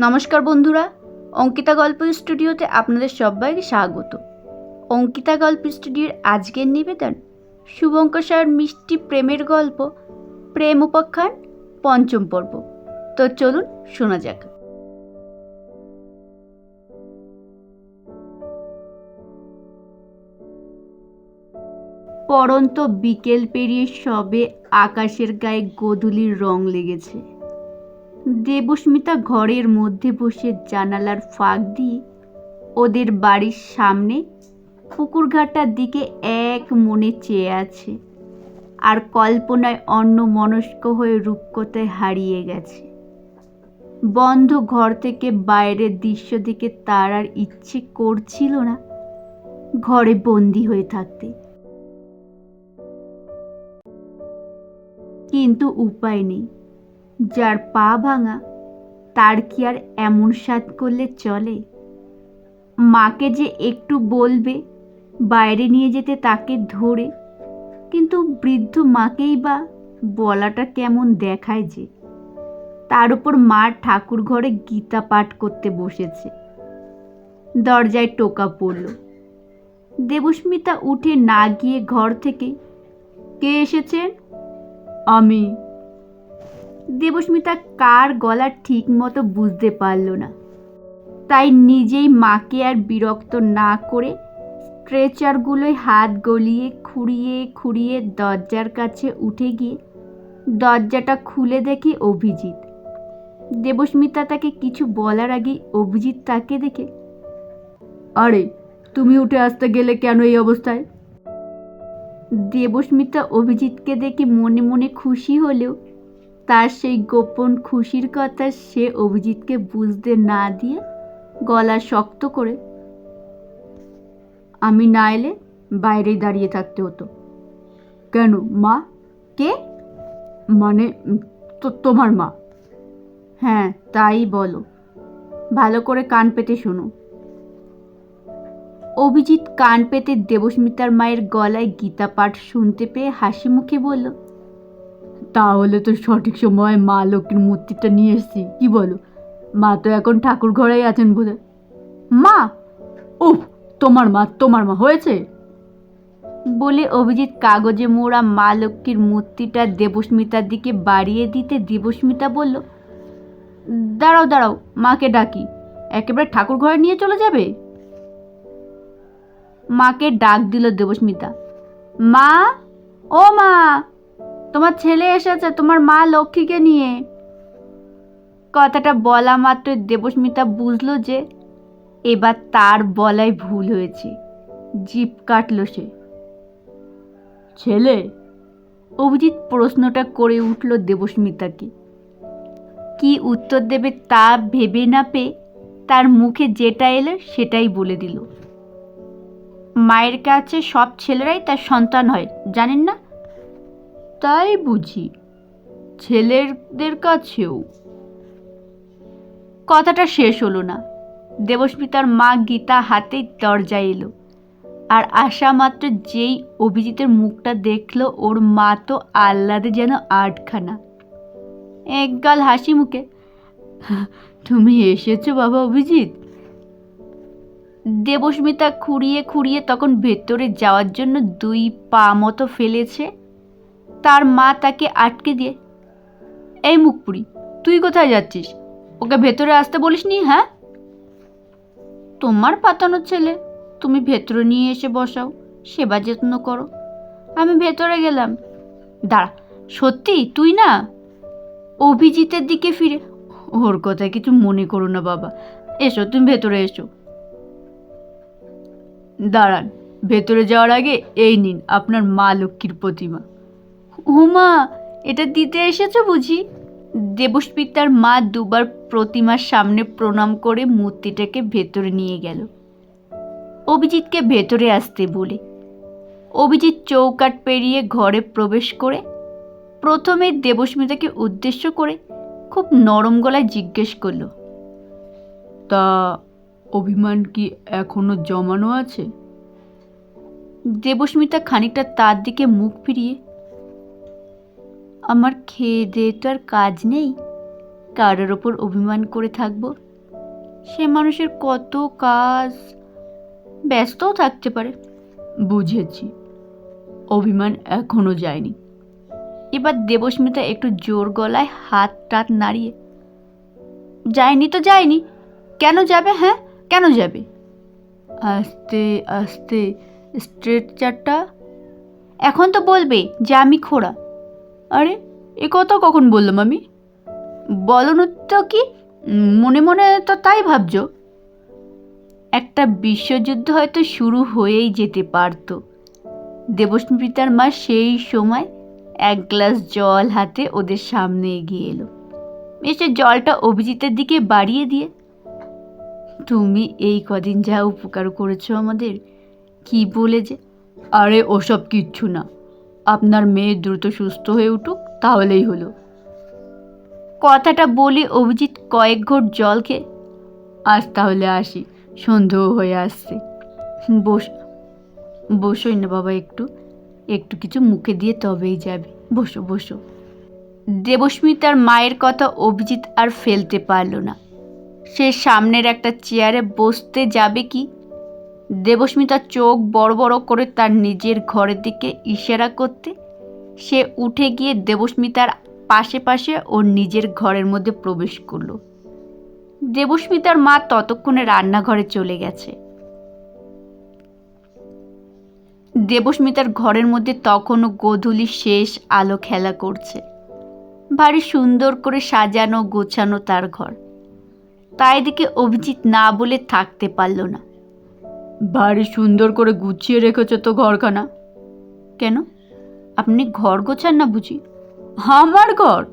নমস্কার বন্ধুরা, অঙ্কিতা গল্প স্টুডিওতে আপনাদের সবাইকে স্বাগত। অঙ্কিতা গল্প স্টুডিওর আজকের নিবেদন শুভঙ্কর সায়ের মিষ্টি প্রেমের গল্প, প্রেম উপাখ্যান, পঞ্চম পর্ব। তো চলুন শোনা যাক। পরন্ত বিকেল পেরিয়ে সবে আকাশের গায়ে গোধূলির রং লেগেছে। দেবস্মিতা ঘরের মধ্যে বসে জানালার ফাঁক দিয়ে ওদের বাড়ির সামনে পুকুরঘাটার দিকে এক মনে চেয়ে আছে আর কল্পনায় অন্য মনস্ক হয়ে রূপকথায় হারিয়ে গেছে। বন্ধ ঘর থেকে বাইরের দৃশ্য দিকে তার আর ইচ্ছে করছিল না ঘরে বন্দি হয়ে থাকতে। কিন্তু উপায় নেই। যার পা ভাঙা, তার কি আর এমন সাত করলে চলে? মাকে যে একটু বলবে, বাইরে নিয়ে যেতে তাকে ধরে, কিন্তু বৃদ্ধ মাকেই বা বলাটা কেমন দেখায় যে? তার উপর মা ঠাকুর ঘরে গীতা পাঠ করতে বসেছে। দরজায় টোকা পড়ল। দেবস্মিতা উঠে না গিয়ে ঘর থেকে, কে এসেছেন? আমি। দেবস্মিতা কার গলা ঠিক মতো বুঝতে পারল না। তাই নিজেই মাকে আর বিরক্ত না করে স্ট্রেচারগুলোয় হাত গলিয়ে খুঁড়িয়ে খুঁড়িয়ে দরজার কাছে উঠে গিয়ে দরজাটা খুলে দেখি অভিজিৎ। দেবস্মিতা তাকে কিছু বলার আগেই অভিজিৎ তাকে দেখে, আরে, তুমি উঠে আসতে গেলে কেন এই অবস্থায়? দেবস্মিতা অভিজিৎকে দেখে মনে মনে খুশি হলেও তার সেই গোপন খুশির কথা সে অভিজিৎকে বুঝতে না দিয়ে গলা শক্ত করে, আমি না এলে বাইরে দাঁড়িয়ে থাকতে হতো। কেন, মা? কে? মানে তো, তোমার মা। হ্যাঁ তাই বলো। ভালো করে কান পেতে শোনো। অভিজিৎ কান পেতে দেবস্মিতার মায়ের গলায় গীতা পাঠ শুনতে পেয়ে হাসি মুখে বলল তাহলে তো সঠিক সময় মা লক্ষ্মীর মূর্তিটা নিয়ে এসেছি। কি বলো? মা তো এখন ঠাকুর ঘরেই আছেন বোধ মা! উফ! তোমার মা তোমার মা হয়েছে? বলে অভিজিৎ কাগজে মোড়া মা লক্ষ্মীর মূর্তিটা দেবস্মিতার দিকে বাড়িয়ে দিতে দেবস্মিতা বলল, দাঁড়াও দাঁড়াও, মাকে ডাকি। একেবারে ঠাকুর ঘরে নিয়ে চলে যাবে? মাকে ডাক দিল দেবস্মিতা। মা? ও মা! তোমার ছেলে এসেছে, তোমার মা লক্ষ্মীকে নিয়ে। কথাটা বলা মাত্র দেবস্মিতা বুঝলো যে এবার তার বলাই ভুল হয়েছে। জিপ কাটল সে। ছেলে? অভিজিৎ প্রশ্নটা করে উঠল দেবস্মিতাকে। কি উত্তর দেবে তা ভেবে না পেয়ে তার মুখে যেটা এলো সেটাই বলে দিল। মায়ের কাছে সব ছেলেরাই তার সন্তান হয়, জানেন না? তাই বুঝি, ছেলেদের কাছেও। কথাটা শেষ হলো না। দেবস্মিতার মা গীতা হাতেই দরজা এলো। আর আসা মাত্র যেই অভিজিতের মুখটা দেখল, ওর মা তো আহ্লাদে যেন আটখানা। একগাল হাসি মুখে, তুমি এসেছ বাবা অভিজিৎ? দেবস্মিতা খুঁড়িয়ে খুঁড়িয়ে তখন ভেতরে যাওয়ার জন্য দুই পা মতো ফেলেছে। তার মা তাকে আটকে দিয়ে, এই মুখপুরি, তুই কোথায় যাচ্ছিস? ওকে ভেতরে আসতে বলিসনি হ্যাঁ? তোমার পাতানোর ছেলে, তুমি ভেতরে নিয়ে এসে বসাও, সেবা যত্ন করো, আমি ভেতরে গেলাম। দাঁড়া, সত্যি, তুই না? অভিজিতের দিকে ফিরে, ওর কথা কিছু মনে করো না বাবা, এসো, তুমি ভেতরে এসো। দাঁড়ান, ভেতরে যাওয়ার আগে এই নিন, আপনার মা লক্ষ্মীর প্রতিমা। উমা এটা দিতে এসেছ বুঝি? দেবস্মিতার মা দুবার প্রতিমার সামনে প্রণাম করে মূর্তিটাকে ভেতরে নিয়ে গেল। অভিজিৎকে ভেতরে আসতে বলে। অভিজিৎ চৌকাট পেরিয়ে ঘরে প্রবেশ করে, প্রথমে দেবস্মিতাকে উদ্দেশ্য করে খুব নরম গলায় জিজ্ঞেস করল, তা অভিমান কি এখনও জমানো আছে? দেবস্মিতা খানিকটা তার দিকে মুখ ফিরিয়ে আমার খেয়ে তো আর কাজ নেই। কারোর ওপর অভিমান করে থাকব। সে মানুষের কত কাজ, ব্যস্তও থাকতে পারে। বুঝেছি, অভিমান এখনও যায়নি। এবার দেবস্মিতা একটু জোর গলায় হাত টাত নাড়িয়ে, যায়নি তো যায়নি, কেন যাবে হ্যাঁ? কেন যাবে? আস্তে আস্তে স্ট্রেচারটা এখন তো বলবে যে আমি খোড়া। আরে, এ কথা কখন বললাম আমি? বলনো তো কি? মনে মনে তো তাই ভাবছ। একটা বিশ্বযুদ্ধ হয়তো শুরু হয়েই যেতে পারতো। দেবস্মিতার মা সেই সময় এক গ্লাস জল হাতে ওদের সামনে এগিয়ে এলো। এসে জলটা অভিজিতের দিকে বাড়িয়ে দিয়ে, তুমি এই কদিন যা উপকার করেছ আমাদের, কি বলে যে? আরে, ওসব কিচ্ছু না। আপনার মেয়ে দ্রুত সুস্থ হয়ে উঠুক, তাহলেই হলো। কথাটা বলে অভিজিৎ কয়েক ঘোট জল খেয়ে, আজ তাহলে আসি সন্ধ্যেও হয়ে আসছে। বস, বসোই না বাবা একটু একটু কিছু মুখে দিয়ে তবেই যাবে। বসো বসো। দেবস্মিতার মায়ের কথা অভিজিৎ আর ফেলতে পারল না। সে সামনের একটা চেয়ারে বসতে যাবে কি দেবস্মিতা চোখ বড় বড় করে তার নিজের ঘরের দিকে ইশারা করতে, সে উঠে গিয়ে দেবস্মিতার পাশে পাশে ওর নিজের ঘরের মধ্যে প্রবেশ করল। দেবস্মিতার মা ততক্ষণে রান্নাঘরে চলে গেছে। দেবস্মিতার ঘরের মধ্যে তখনও গোধূলি শেষ আলো খেলা করছে। ভারী সুন্দর করে সাজানো গোছানো তার ঘর। তাই দিকে অভিজিৎ না বলে থাকতে পারল না। ভারী সুন্দর করে গুছিয়ে রেখেছ তো ঘরখানা? কেন? আপনি ঘর গোছান না বুঝি? আমার ঘর?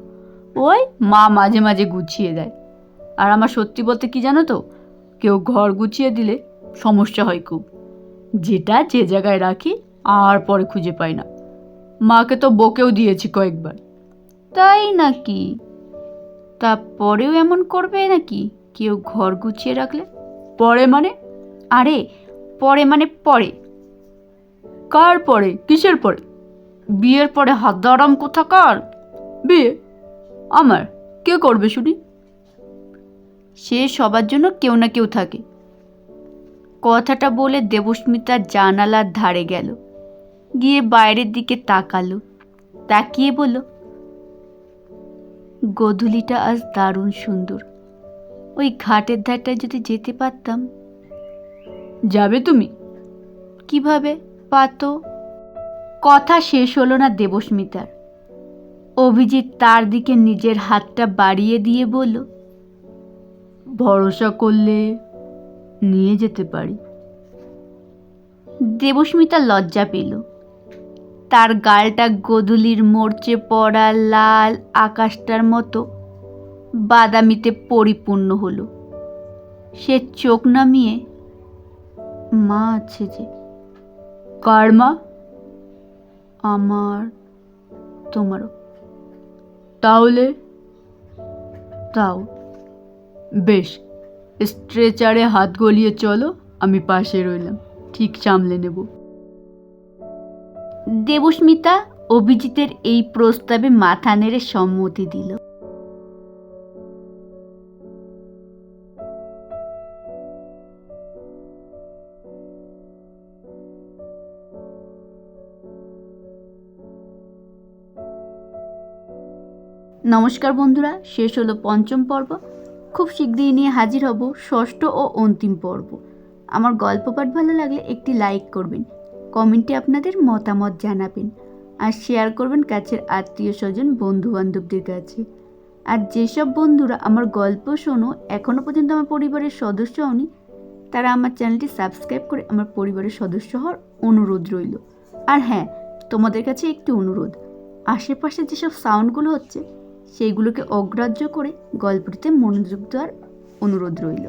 ওই মা মাঝে মাঝে গুছিয়ে দেয়। আর আমার সত্যি বলতে কি জানো তো? কেউ ঘর গুছিয়ে দিলে সমস্যা হয় খুব। যেটা যে জায়গায় রাখি আর পরে খুঁজে পাই না। মাকে তো বকেও দিয়েছি কয়েকবার। তাই নাকি? তারপরেও এমন করবে নাকি? কেউ ঘর গুছিয়ে রাখলে? পরে মানে? আরে পরে মানে পরে? কার পরে? কিসের পরে? বিয়ের পরে হাদারাম কোথাকার বিয়ে? আমার? কে করবে শুনি? সে সবার জন্য কেউ না কেউ থাকে। কথাটা বলে দেবস্মিতা জানালার ধারে গেল। গিয়ে বাইরের দিকে তাকালো। তাকিয়ে বলল, গধূলিটা আজ দারুণ সুন্দর। ওই ঘাটের ধারটায় যদি যেতে পারতাম যাবে তুমি? কীভাবে? পাতো কথা শেষ হলো না দেবস্মিতার। অভিজিৎ তার দিকে নিজের হাতটা বাড়িয়ে দিয়ে বলল ভরসা করলে নিয়ে যেতে পারি। দেবস্মিতা লজ্জা পেল। তার গালটা গোধূলির মরচে পড়া লাল আকাশটার মতো বাদামিতে পরিপূর্ণ হলো। সে চোখ নামিয়ে মা আছে যে কার মা আমার, তোমারও। তাহলে? তাও। বেশ, স্ট্রেচারে হাত গলিয়ে চলো, আমি পাশে রইলাম। ঠিক সামলে নেব। দেবস্মিতা অভিজিতের এই প্রস্তাবে মাথা নেড়ে সম্মতি দিল। নমস্কার বন্ধুরা, শেষ হলো পঞ্চম পর্ব। খুব শীঘ্রই নিয়ে হাজির হব ষষ্ঠ ও অন্তিম পর্ব। আমার গল্প পাঠ ভালো লাগলে একটি লাইক করবেন, কমেন্টে আপনাদের মতামত জানাবেন, আর শেয়ার করবেন কাছের আত্মীয় স্বজন বন্ধু বান্ধবদের কাছে। আর যেসব বন্ধুরা আমার গল্প শোনো এখনও পর্যন্ত আমার পরিবারের সদস্য হওনি, তারা আমার চ্যানেলটি সাবস্ক্রাইব করে আমার পরিবারের সদস্য হওয়ার অনুরোধ রইল। আর হ্যাঁ তোমাদের কাছে একটি অনুরোধ, আশেপাশে যেসব সাউন্ডগুলো হচ্ছে সেইগুলোকে অগ্রাহ্য করে গল্পটিতে মনোযোগ দেওয়ার অনুরোধ রইল।